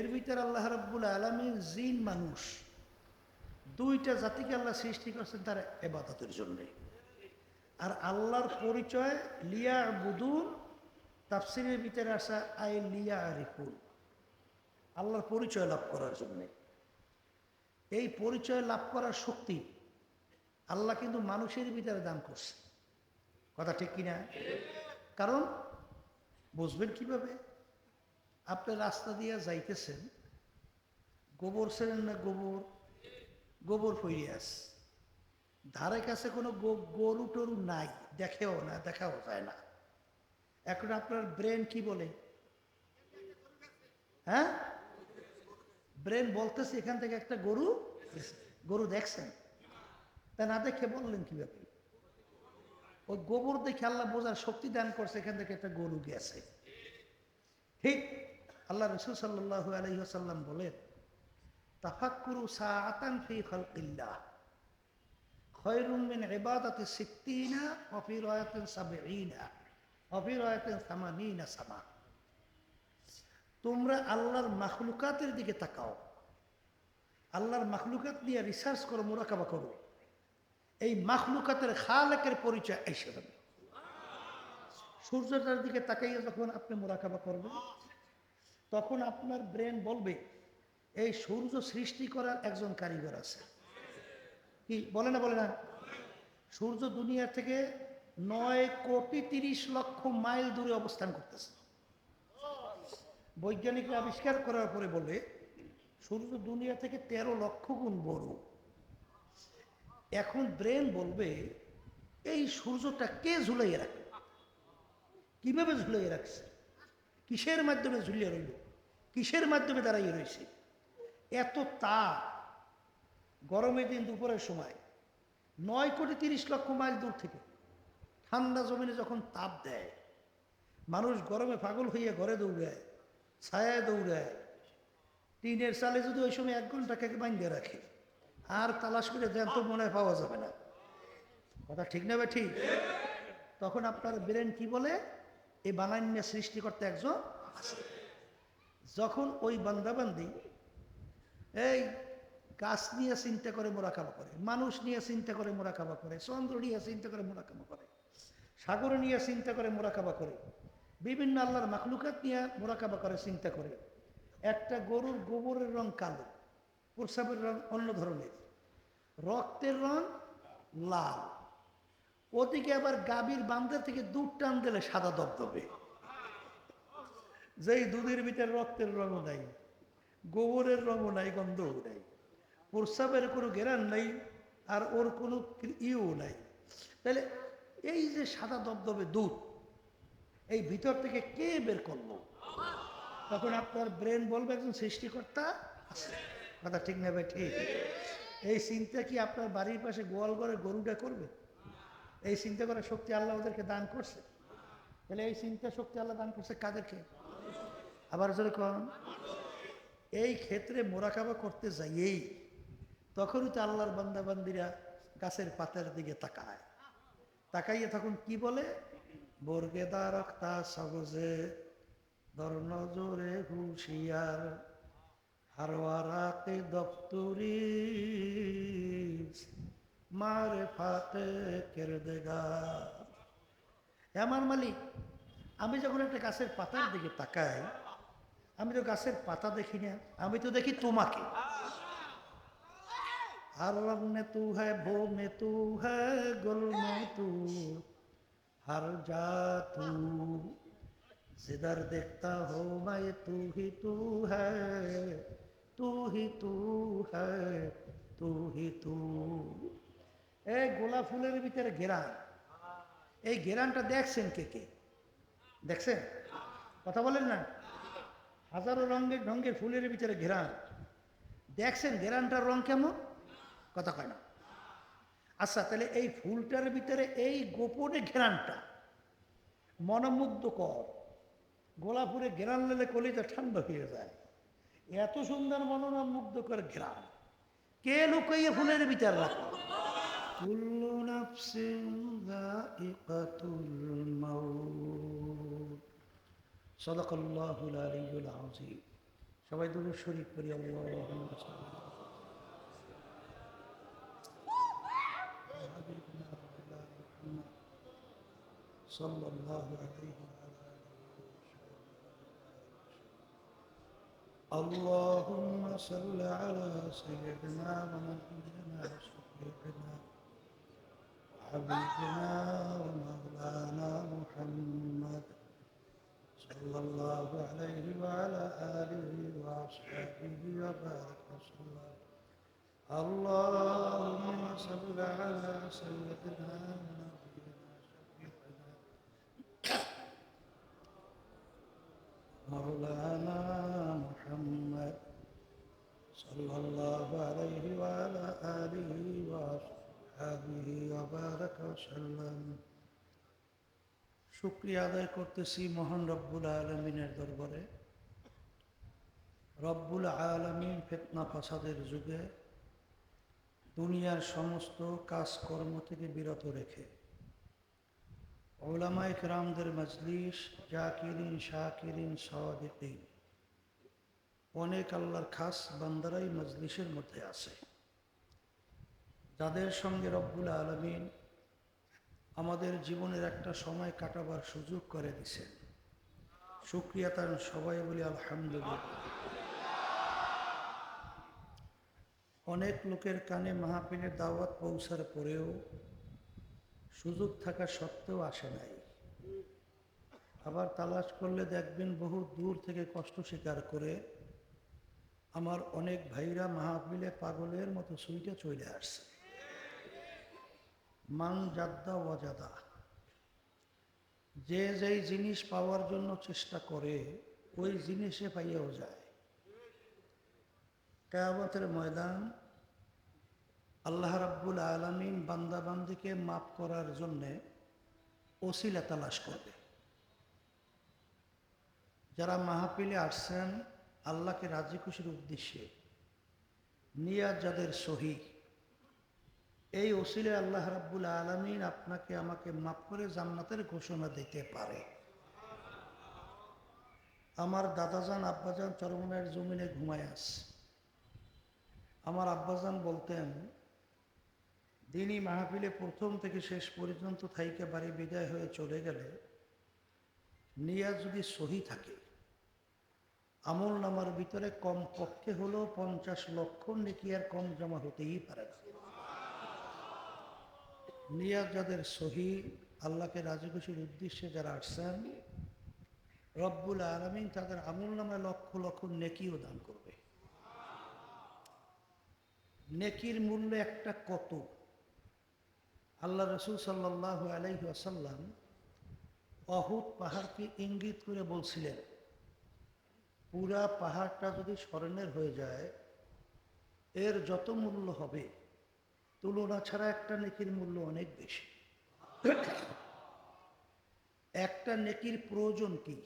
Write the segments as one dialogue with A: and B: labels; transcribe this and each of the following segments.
A: এর ভিতরে আল্লাহ রাব্বুল আলমীর জিন মানুষ। দুইটা জাতিকে আল্লাহ সৃষ্টি করছেন তার এবাদতের জন্যে। আর আল্লাহর পরিচয় লিয়া বুদুন তাফসিরের ভিতরে আসা আই লিয়া আরিফুল আল্লাহর পরিচয় লাভ করার জন্যে। এই পরিচয় লাভ করার শক্তি আল্লাহ কিন্তু মানুষের ভিতরে দান করছে। কথা ঠিক কিনা? কারণ বুঝবেন কীভাবে? আপনি রাস্তা দিয়ে যাইতেছেন, গোবর ছেড়েন না গোবর গোবর ফইরিয়াস ধারে কাছে কোনো গরু টরু নাই, দেখেও না, দেখাও যায় না। এখন আপনার ব্রেন কি বলে? হ্যাঁ? ব্রেন বলতেছে, এখান থেকে একটা গরু গরু দেখছেন? তা না দেখে বললেন কীভাবে? ওই গোবর দেখে আল্লাহ বোঝার শক্তি দান করছে, এখান থেকে একটা গরু গেছে। ঠিক আল্লাহ রসুল সাল্লাহ আলহিহাসাল্লাম বলেন সামানিনা সামা। তোমরা আল্লাহর মাখলুকাতের দিকে তাকাও। আল্লাহর মাখলুকাত নিয়ে রিসার্চ করো, মোরাকাবা করো। এই মাখলুকাতের খালেকের পরিচয় এসে যাবে। সূর্যটার দিকে তাকাইয়ে যখন আপনি মোরাকাবা করবেন তখন আপনার ব্রেন বলবে, এই সূর্য সৃষ্টি করার একজন কারিগর আছে। কি, বলে না বলে না? সূর্য দুনিয়া থেকে নয় কোটি তিরিশ লক্ষ মাইল দূরে অবস্থান করতেছে। বৈজ্ঞানিকরা আবিষ্কার করার পরে বলে, সূর্য দুনিয়া থেকে তেরো লক্ষ গুণ বড়। এখন ব্রেন বলবে, এই সূর্যটা কে ঝুলাইয়ে রাখে? কীভাবে ঝুলাইয়ে রাখছে? কিসের মাধ্যমে ঝুলিয়ে রইল? কিসের মাধ্যমে দাঁড়াইয়ে রয়েছে? এত তাপ গরমের দিন দুপুরের সময়, নয় কোটি তিরিশ লক্ষ মাইল দূর থেকে ঠান্ডা জমিনে যখন তাপ দেয়, মানুষ গরমে পাগল হইয়া ঘরে দৌড়ায়, ছায়ায় দৌড়ায়, টিনের চালে যদি ওই সময় এক ঘণ্টা ঘন্টাকে বাঁধে রাখে, আর তালাশ করে জ্যান্ত মনে হয় পাওয়া যাবে না। কথা ঠিক নেবে ঠিক? তখন আপনার ব্রেন কি বলে? এই বানান্য সৃষ্টি করতে একজন আছে। যখন ওই বান্দাবান্দি এই গাছ নিয়ে চিন্তা করে, মোরাকাবা করে, মানুষ নিয়ে চিন্তা করে, মোরাকাবা করে, চন্দ্র নিয়ে চিন্তা করে, মোরাকাবা করে, সাগর নিয়ে চিন্তা করে, মোরাকাবা করে, বিভিন্ন আল্লাহর মাখলুকাত নিয়ে মোরাকাবা করে, চিন্তা করে। একটা গরুর গোবরের রং কালো প্রসাবের রং অন্য ধরনের, রক্তের রং লাল। ওদিকে আবার গাভীর বান্ধের থেকে দুধ টান দিলে সাদা দবদবে যেই দুধের ভিতরে রক্তের রঙও নাই, গোবরের রঙও নাই গন্ধও নাই, প্রস্রাবের কোনো গেরান নাই, আর ওর কোনো ইও নাই। তাহলে এই যে সাদা দবদবে দুধ, এই ভিতর থেকে কে বের করল? তখন আপনার ব্রেন বলবে, একজন সৃষ্টিকর্তা আছে। কথা ঠিক নেবে ঠিক। এই চিন্তা কি আপনার বাড়ির পাশে গোয়াল ঘরে গরুটা করবে? এই চিন্তা করার শক্তি আল্লাহ ওদেরকে দান করছে। তাহলে এই চিন্তা শক্তি আল্লাহ দান করছে কাদেরকে? আবার যদি কন। এই ক্ষেত্রে মোরাকাবা করতে যাইয়েই তখনই তো আল্লাহর বান্দাবান্দিরা গাছের পাতার দিকে তাকায়। তাকাইয়ে তখন কি বলে? বর্গেদা রক্তা সগজে ধর নজরে হুশিয়ার হারওয়ারাতে দপ্তরি। মারে ফাতে কেড়ে দেগা আমার মালিক আমি যখন একটা গাছের পাতার দিকে তাকাই আমি তো গাছের পাতা দেখি না আমি তো দেখি তোমাকে हर रंग में तू है भो में तू है गुल में तू हर जा तू जिधर देखता हो मैं तू ही तू है तू ही तू है तू ही तू এই গোলাপ ফুলের ভিতরে ঘেরান। এই ঘেরানটা দেখছেন কে কে? দেখছেন? কথা বলেন না? হাজারো রঙের রঙের ফুলের ভিতরে ঘেরান। দেখছেন ঘেরানটার রং কেমন? কথা কয় না। আচ্ছা তাহলে এই ফুলটার ভিতরে এই গোপনে ঘেরানটা মনোমুগ্ধকর গোলাপুরে ঘেরান নিলে কলিটা ঠান্ডা হয়ে যায়। এত সুন্দর মনোমুগ্ধকর ঘেরান। কে লুকাইয়ে ফুলের ভিতরে রাখো? কুল্লু নাফসিন যায়িকাতুল মাউত সাদাকাল্লাহুল আলিয়্যুল আযীম সবাই দুটো শরীর করি আল্লাহুম্মা সাল্লি আলা হাবিবিনা ওয়া আলা মুহাম্মদ সাল্লাল্লাহু আলাইহি ওয়া আলা আলিহি اللهم صل على سيدنا ونبينا وشفيعنا وحبيبنا ومولانا محمد صلى الله عليه وعلى آله وأصحابه وبارك وسلم. اللهم صل على سيدنا مولانا محمد صلى الله عليه وعلى آله وأصحابه وبارك وسلم শুক্রিয়া আদায় করতেছি মহান রব্বুল আলমিনের দরবারে রব্বুল আলমিন ফেতনা ফাসাদের যুগে দুনিয়ার সমস্ত কাজকর্ম থেকে বিরত রেখে ওলামাই কেরামদের মজলিস জাকিরিন শাকিরিন সাদিকিন অনেক আল্লাহর খাস বান্দারাই মজলিসের মধ্যে আছে যাদের সঙ্গে রব্বুল আলমিন আমাদের জীবনের একটা সময় কাটাবার সুযোগ করে দিছেন সুক্রিয়া তার সবাই বলি আলহামদুলিল্লাহ। অনেক লোকের কানে মাহফিলের দাওয়াত পৌঁছার পরেও সুযোগ থাকা সত্ত্বেও আসে নাই। আবার তালাশ করলে দেখবেন বহু দূর থেকে কষ্ট স্বীকার করে আমার অনেক ভাইরা মাহফিলে পাগলের মতো সুইটে চলে আসছে। মান ওয়াজাদা যে যেই জিনিস পাওয়ার জন্য চেষ্টা করে, ওই জিনিসে পাইয়াও যায়। কেয়ামতের ময়দান আল্লাহ রাব্বুল আলমিন বান্দাবান্দিকে মাফ করার জন্যে ওসিলা তালাশ করবে। যারা মাহফিলে আসছেন, আল্লাহকে রাজি খুশির উদ্দেশ্যে নিয়াজ যাদের সহি এই ওসিলে আল্লাহ রাব্বুল আলমিন আপনাকে আমাকে মাফ করে জান্নাতের ঘোষণা দিতে পারে। আমার দাদাজান, আব্বাজান চরমনের জমিনে ঘুমায় আস। আমার আব্বাজান বলতেন, দিনই মাহফিলে প্রথম থেকে শেষ পর্যন্ত থাইকে বাড়ি বিদায় হয়ে চলে গেলে নিয়া যদি সহি থাকে, আমল নামার ভিতরে কম পক্ষে হলেও পঞ্চাশ লক্ষ নেকি আর কম জমা হতেই পারে না। নিয়াজ যাদের সহি, আল্লাহকে রাজি খুশির উদ্দেশ্যে যারা আসছেন, রব্বুল আলমিন তাদের আমল নামায় লক্ষ লক্ষ নেকিও দান করবে। নেকির মূল্য একটা কত? আল্লাহ রসুল সাল্লাহ আলাইহি আসাল্লাম অহুদ পাহাড়কে ইঙ্গিত করে বলছিলেন, পুরা পাহাড়টা যদি স্মরণের হয়ে যায়, এর যত মূল্য হবে তুলনা ছাড়া একটা নেকির মূল্য অনেক বেশি। একটা নেকির প্রয়োজন কি?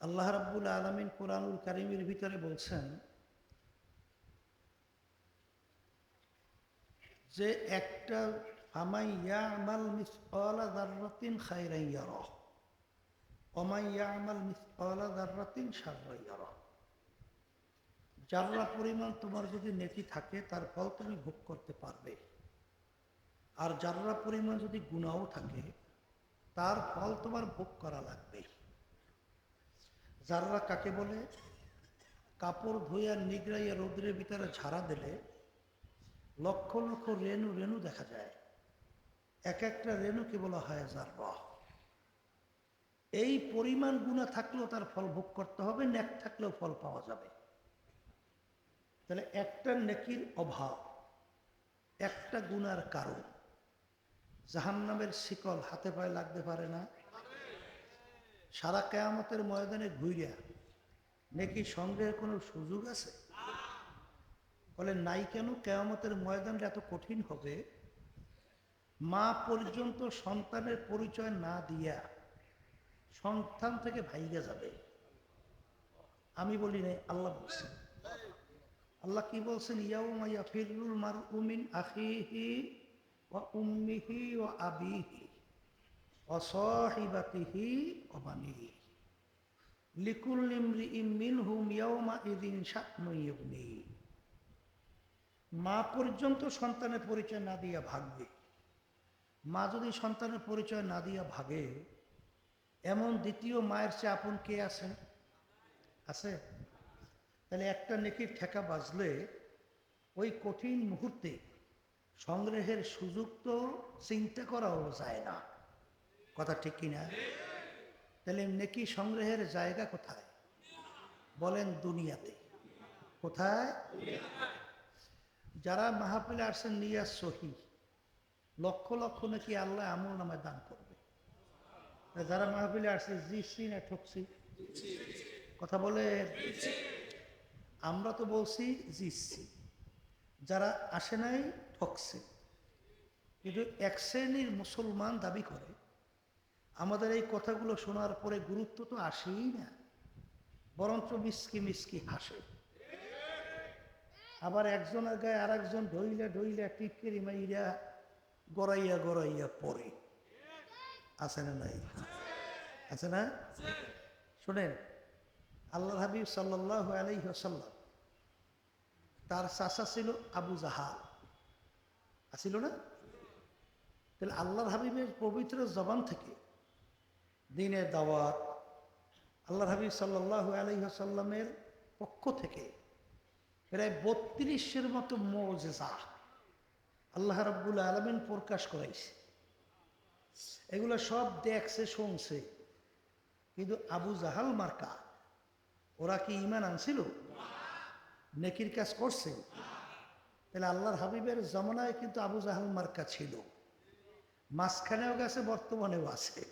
A: আল্লাহ রাব্বুল আলমিন কোরআনুল কারিমের ভিতরে বলছেন যে, একটা আমাইয়া আমাল মিসকালা দাররাতিন অমাইয়া আমাল মিসকালা দাররাতিন সাররাইয়া যারা পরিমাণ তোমার যদি নেকি থাকে, তার ফল তুমি ভোগ করতে পারবে। আর যারা পরিমাণ যদি গুণাও থাকে, তার ফল তোমার ভোগ করা লাগবে। যাররা কাকে বলে? কাপড় ধুইয়া নিগড়াইয়া রৌদ্রের ভিতরে ঝাড়া দিলে, লক্ষ লক্ষ রেণু রেণু দেখা যায়। এক একটা রেণুকে বলা হয় জাররা এই পরিমাণ গুণা থাকলেও তার ফল ভোগ করতে হবে ন্যাক থাকলেও ফল পাওয়া যাবে। তাহলে একটা নেকির অভাব, একটা গুনার কারণ। জাহান্নামের শিকল হাতে পায়ে লাগতে পারে না। সারা কেয়ামতের ময়দানে ঘুরিয়া নেকি সংগ্রহের কোনো সুযোগ আছে? বলে, নাই কেন? কেয়ামতের ময়দানটা এত কঠিন হবে। মা পর্যন্ত সন্তানের পরিচয় না দিয়া সন্তান থেকে ভাইগে যাবে। আমি বলি, নাই, আল্লাহ বলছেন। আল্লাহ কি বলছেন? ইয়াউমা ইয়াফিরুল মারউমিন আখিহি ওয়া উম্মিহি ওয়া আবিহি ওয়া সাহিবাতিহি ওয়া বানিহি। লিকুল্লিমরি ইমিন হুম ইয়ৌমা ইদিন সাতনইবনি মা পর্যন্ত সন্তানের পরিচয় না দিয়া ভাগবে। মা যদি সন্তানের পরিচয় না দিয়া ভাগে, এমন দ্বিতীয় মায়ের চেয়ে আপন কে আছেন? আছে? তাহলে একটা নেকির ঠেকা বাজলে ওই কঠিন মুহূর্তে সংগ্রহের সুযোগ তো চিন্তা করাও যায় না। কথা ঠিক কিনা? তাহলে নেকি সংগ্রহের জায়গা কোথায়? বলেন দুনিয়াতে। কোথায়? যারা মাহফিলে আসছেন নিয়াজ সহি। লক্ষ লক্ষ নাকি আল্লাহ আমল নামে দান করবে। যারা মাহফিলে আসছে জিসি না, ঠকছি? কথা বলে আমরা তো বলছি জিসছি যারা আসে নাই ঠকছে। কিন্তু এক শ্রেণির মুসলমান দাবি করে আমাদের এই কথাগুলো শোনার পরে গুরুত্ব তো আসেই না বরঞ্চ মিসকি মিসকি হাসে। আবার একজনের গায়ে আর একজন ঢইলে ঢইলে টিটকেরি মাইরা গড়াইয়া গড়াইয়া পড়ে। আছে না নাই? আছে না? শোনেন আল্লাহ হাবিব সাল্লাহ আলাইসাল্লাম তার চাষা ছিল আবু জাহাল। আছিল না? তাহলে আল্লাহর হাবিবের পবিত্র জবান থেকে দিনের দাওয়াত আল্লাহ হাবিব সাল্লাহ আলহিহাসাল্লামের পক্ষ থেকে প্রায় বত্রিশের মতো মজেজা আল্লাহ রাব্বুল আলমিন প্রকাশ করাইছে। এগুলো সব দেখছে, শুনছে। কিন্তু আবু জাহাল মার্কা, ওরা কি ইমান আনছিল? নেকির কাজ করছে। তাহলে আল্লাহর হাবিবের জমানায় কিন্তু আবু জাহাল মার্কা ছিল। মাঝখানেও গেছে, বর্তমানেও আছে।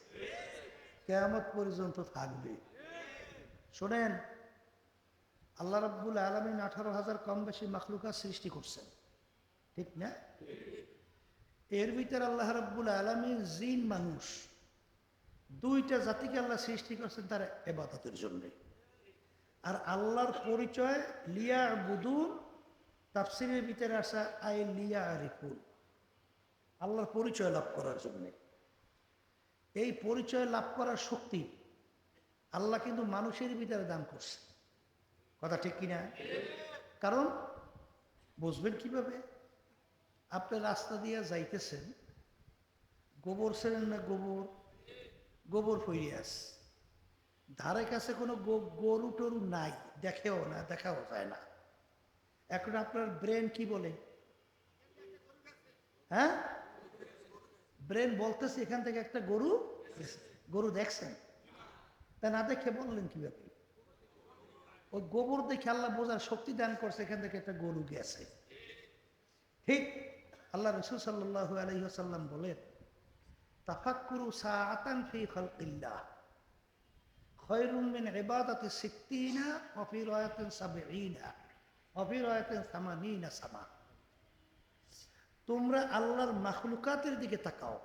A: কেয়ামত পর্যন্ত থাকবে। শোনেন, আল্লাহ রাব্বুল আলমিন আঠারো হাজার কম বেশি মাখলুকা সৃষ্টি করছেন। ঠিক না? এর ভিতরে আল্লাহ রাব্বুল আলমিন জিন মানুষ। দুইটা জাতিকে আল্লাহ সৃষ্টি করছেন তার এবাদতের জন্যে। আর আল্লাহর পরিচয় লিয়া বুদুন তাফসিরের ভিতরে আসা আই লিয়া আরিফুল আল্লাহর পরিচয় লাভ করার জন্যে। এই পরিচয় লাভ করার শক্তি আল্লাহ কিন্তু মানুষের ভিতরে দান করছে। কথা ঠিক কিনা? কারণ বুঝবেন কীভাবে? আপনি রাস্তা দিয়ে যাইতেছেন, গোবর ছেড়েন না গোবর? গোবর ফইরিয়াস ধারে কাছে কোনো গরু টরু নাই, দেখেও না, দেখাও যায় না। এখন আপনার ব্রেন কি বলে? হ্যাঁ? ব্রেন বলতেছে, এখান থেকে একটা গরু গরু দেখছেন? তা না দেখে বললেন কীভাবে? ওই গোবর দেখে আল্লাহ বোঝার শক্তি দান করছে, এখান থেকে একটা গরু গেছে। ঠিক আল্লাহ রসুল সাল্লাহ আলহিহাসাল্লাম বলেন, তাফাক্কুরু সাআতান ফি খালকিল্লাহ। খয়রুম মিন ইবাদাতি সিত্তিনা ওয়া ফি রায়াতিন সাবঈনা ওয়া ফি রায়াতিন সামানিনা সামা তোমরা আল্লাহর মাখলুকাতের দিকে তাকাও।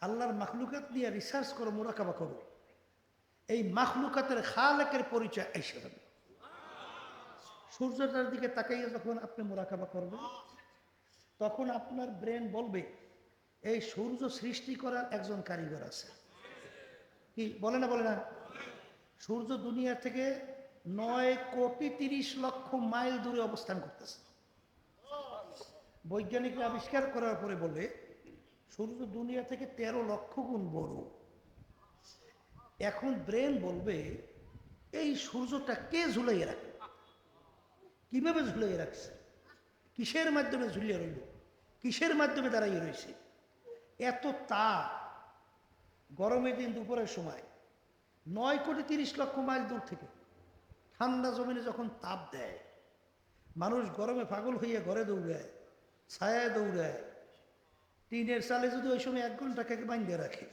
A: আল্লাহর মাখলুকাত নিয়ে রিসার্চ করো, মোরাকাবা করো। এই মাখলুকাতের খালেকের পরিচয় এসে যাবে সূর্যটার দিকে তাকাইয়া যখন আপনি মোরাকাবা করবেন, তখন আপনার ব্রেন বলবে, এই সূর্য সৃষ্টি করার একজন কারিগর আছে। কি, বলে না বলে না। সূর্য দুনিয়া থেকে নয় কোটি তিরিশ লক্ষ মাইল দূরে অবস্থান করতেছে। বৈজ্ঞানিকরা আবিষ্কার করার পরে বলে, সূর্য দুনিয়া থেকে তেরো লক্ষ গুণ বড়। এখন ব্রেন বলবে, এই সূর্যটা কে ঝুলাইয়ে রাখে? কীভাবে ঝুলাইয়ে রাখছে? কিসের মাধ্যমে ঝুলিয়ে রইল? কিসের মাধ্যমে দাঁড়াইয়ে রয়েছে এত তাপ গরমের দিন দুপুরের সময়। নয় কোটি তিরিশ লক্ষ মাইল দূর থেকে ঠান্ডা জমিনে যখন তাপ দেয়, মানুষ গরমে পাগল হইয়া ঘরে দৌড়ায় ছায়া দৌড়ায়। টিনের চালে যদি ওই সময় এক ঘণ্টা ঘন্টাকে বাঁধিয়ে রাখে,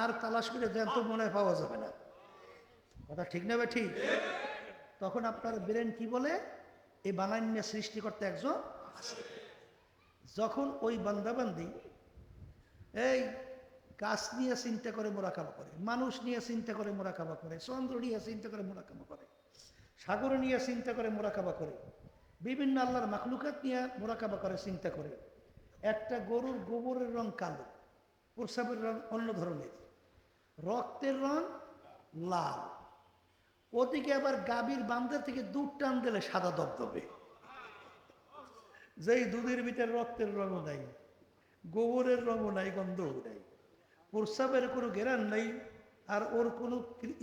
A: আর তালাশ করে জ্যান্ত মনে পাওয়া যাবে না। কথা ঠিক নেবে ঠিক? তখন আপনার ব্রেন কি বলে? এই বানান্য সৃষ্টি করতে একজন আছে। যখন ওই বান্দাবান্দি, এই গাছ নিয়ে চিন্তা করে মোরাকাবা করে, মানুষ নিয়ে চিন্তা করে মোরাকাবা করে, চন্দ্র নিয়ে চিন্তা করে মোরাকাবা করে, সাগর নিয়ে চিন্তা করে মোরাকাবা করে, বিভিন্ন আল্লাহর মাখলুকাত নিয়ে মোরাকাবা করে, চিন্তা করে। একটা গরুর গোবরের রং কালো প্রসাবের রং অন্য ধরনের, রক্তের রং লাল। ওদিকে আবার গাভীর বান্ধের থেকে দুধ টান দিলে সাদা দবদবে যেই দুধের ভিতরে রক্তের রঙও নাই, গোবরের রঙও নাই, গন্ধও নাই। প্রস্রাবের কোনো গেরান নাই, আর ওর কোনো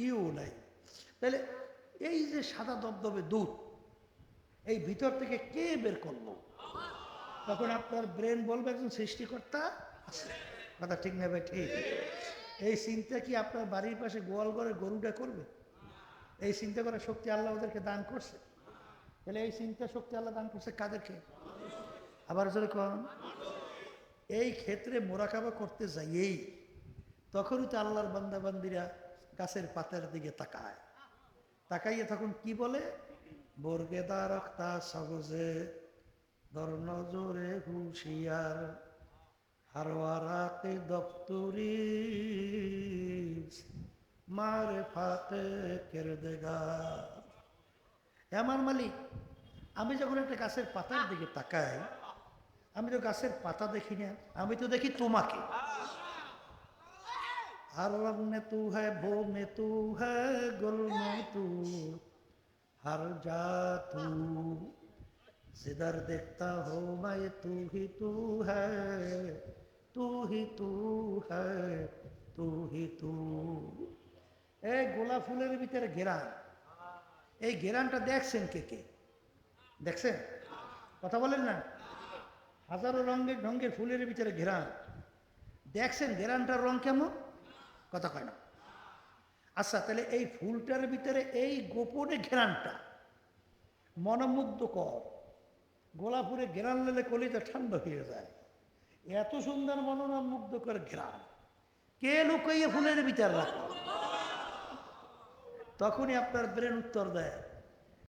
A: ইও নাই। তাহলে এই যে সাদা দবদবে দুধ, এই ভিতর থেকে কে বের করল? তখন আপনার ব্রেন বলবে, একজন সৃষ্টিকর্তা আছে। কথা ঠিক নেবে ঠিক। এই চিন্তা কি আপনার বাড়ির পাশে গোয়াল ঘরে গরুটা করবে? এই চিন্তা করার শক্তি আল্লাহ ওদেরকে দান করছে। তাহলে এই চিন্তা শক্তি আল্লাহ দান করছে কাদেরকে? আবার যদি কন। এই ক্ষেত্রে মোরাকাবা করতে যাইয়েই তখনই তো আল্লাহর বান্দাবান্দিরা গাছের পাতার দিকে তাকায়। তাকাইয়ে তখন কি বলে? বর্গেদা রক্তা সগজে দর নজরে হুশিয়ার, হারওয়ারাতে দপ্তরি, মারে ফাতে কেড়ে দেগা আমার মালিক, আমি যখন একটা গাছের পাতার দিকে তাকাই, আমি তো গাছের পাতা দেখি না আমি তো দেখি তোমাকে। हर रंग में तू है भो में तू है गुल में तू हर जा तू जिधर देखता हो मैं तू ही तू है तू ही तू है तू ही तू এই গোলাপ ফুলের ভিতরে ঘেরান এই ঘেরানটা দেখছেন কে কে দেখছেন কথা বলেন না হাজারো রঙের ঢঙ্গের ফুলের ভিতরে ঘেরান দেখছেন ঘেরানটার রং কেমন কথা কয় না। আচ্ছা তাহলে এই ফুলটার ভিতরে এই গোপনে ঘেরানটা মনোমুগ্ধকর গোলাপুরে ঘেরান লেলে কলিটা ঠান্ডা হয়ে যায়। এত সুন্দর মনোরমুগ্ধকর ঘেরান। কে লুকাইয়ে ফুলের ভিতর রাখো তখনই আপনার ব্রেন উত্তর দেয়